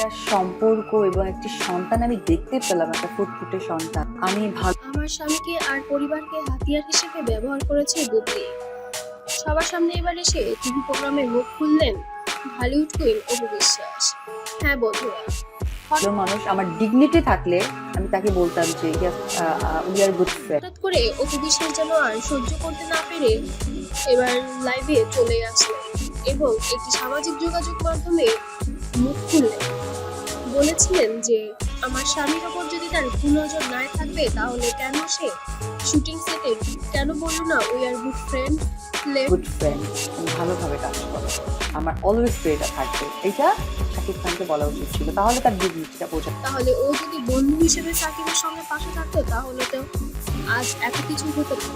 একটা সম্পর্ক এবং একটি সন্তান আমি দেখতে পেলাম একটা ফুটফুটে সন্তান। আমি ভালো আমার স্বামীকে আর পরিবারকে হাতিয়ার হিসেবে ব্যবহার করেছে বুবলি সবার সামনে এবার এসে টিভি প্রোগ্রামে মুখ খুললেন হলিউড কুইন অপু বিশ্বাস হ্যাঁ বন্ধুরা। ভালো মানুষ আমার ডিগনিটি থাকলে আমি তাকে বলতাম যে উই আর গুড ফ্রেন্ড হঠাৎ করে অপু বিশ্বাস যেন আর সহ্য করতে না পেরে এবার লাইভে চলে আসলেন এবং একটি সামাজিক যোগাযোগ মাধ্যমে মুখ খুললেন। বলেছিলেন যে আমার স্বামীর ওপর যদি তার কুনজর নাই থাকবে তাহলে কেন সে শুটিং সেটে কেন বলল না we are good friend good friend ভালোভাবে কাজ করো। আমার অলওয়েজ এটা থাকবে। এটা শাকিব খানকে বলা উচিত ছিল। তাহলে তার ডিগনিটিটা বোঝা তাহলে ও যদি বন্ধু হিসেবে সাকিবের সঙ্গে পাশে থাকতো তাহলে তো আজ এত কিছু হতো না।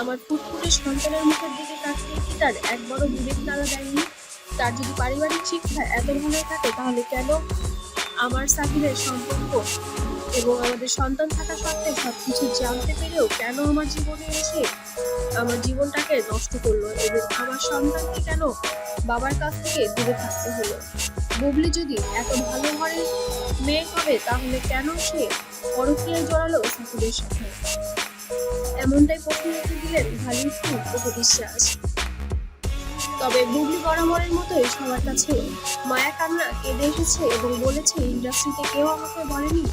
আমার ফুটফুটে সন্তানের মুখের দিকে তাকিয়ে কি তার এক একবারও বিবেক তারা দেয়নি? তার যদি পারিবারিক শিক্ষা এত ভালো থাকে তাহলে কেন আমার সাকিবের সম্পর্ক এবং আমাদের সন্তান থাকা সত্ত্বেও সব কিছু জানতে পেরেও কেন আমার জীবনে এসে আমার জীবনটাকে নষ্ট করল এবং আমার সন্তানকে কেন বাবার কাছ থেকে দূরে থাকতে হলো? বুবলি যদি এত ভালো ঘরের মেয়ে হবে, তাহলে কেন সে পরকীয়ায় জড়ালো সাকিবের সাথে? এমনটাই প্রশ্ন রেখে দিলেন ভালির বিশ্বাস তবে বুবলি বরাবরের মতোই সবার কাছে মায়া কান্না কেঁদে এসেছে এবং বলেছে, ইন্ডাস্ট্রিতে কেউ আমাকে বলেনি?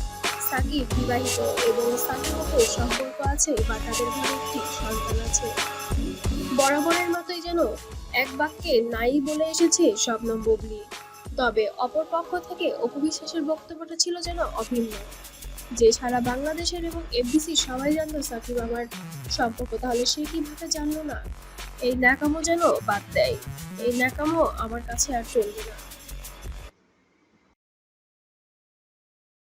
সাকিব বিবাহিত এবং সাকিব মতো সম্পর্ক আছে বা তাদের ঘরে একটি সন্তান আছে। বরাবরের মতোই যেন এক বাক্যে নাই বলে এসেছে শবনম বুবলি। তবে অপর পক্ষ থেকে অপু বিশ্বাসের বক্তব্যটা ছিল যেন অভিন্ন। যে সারা বাংলাদেশের এবং এফবিসি সবাই জানতো সাকিব আমার সম্পর্ক, তাহলে সে কীভাবে জানলো না? এই ন্যাকামো যেন বাদ দেয়। এই ন্যাকামো আমার কাছে আর চলবে না।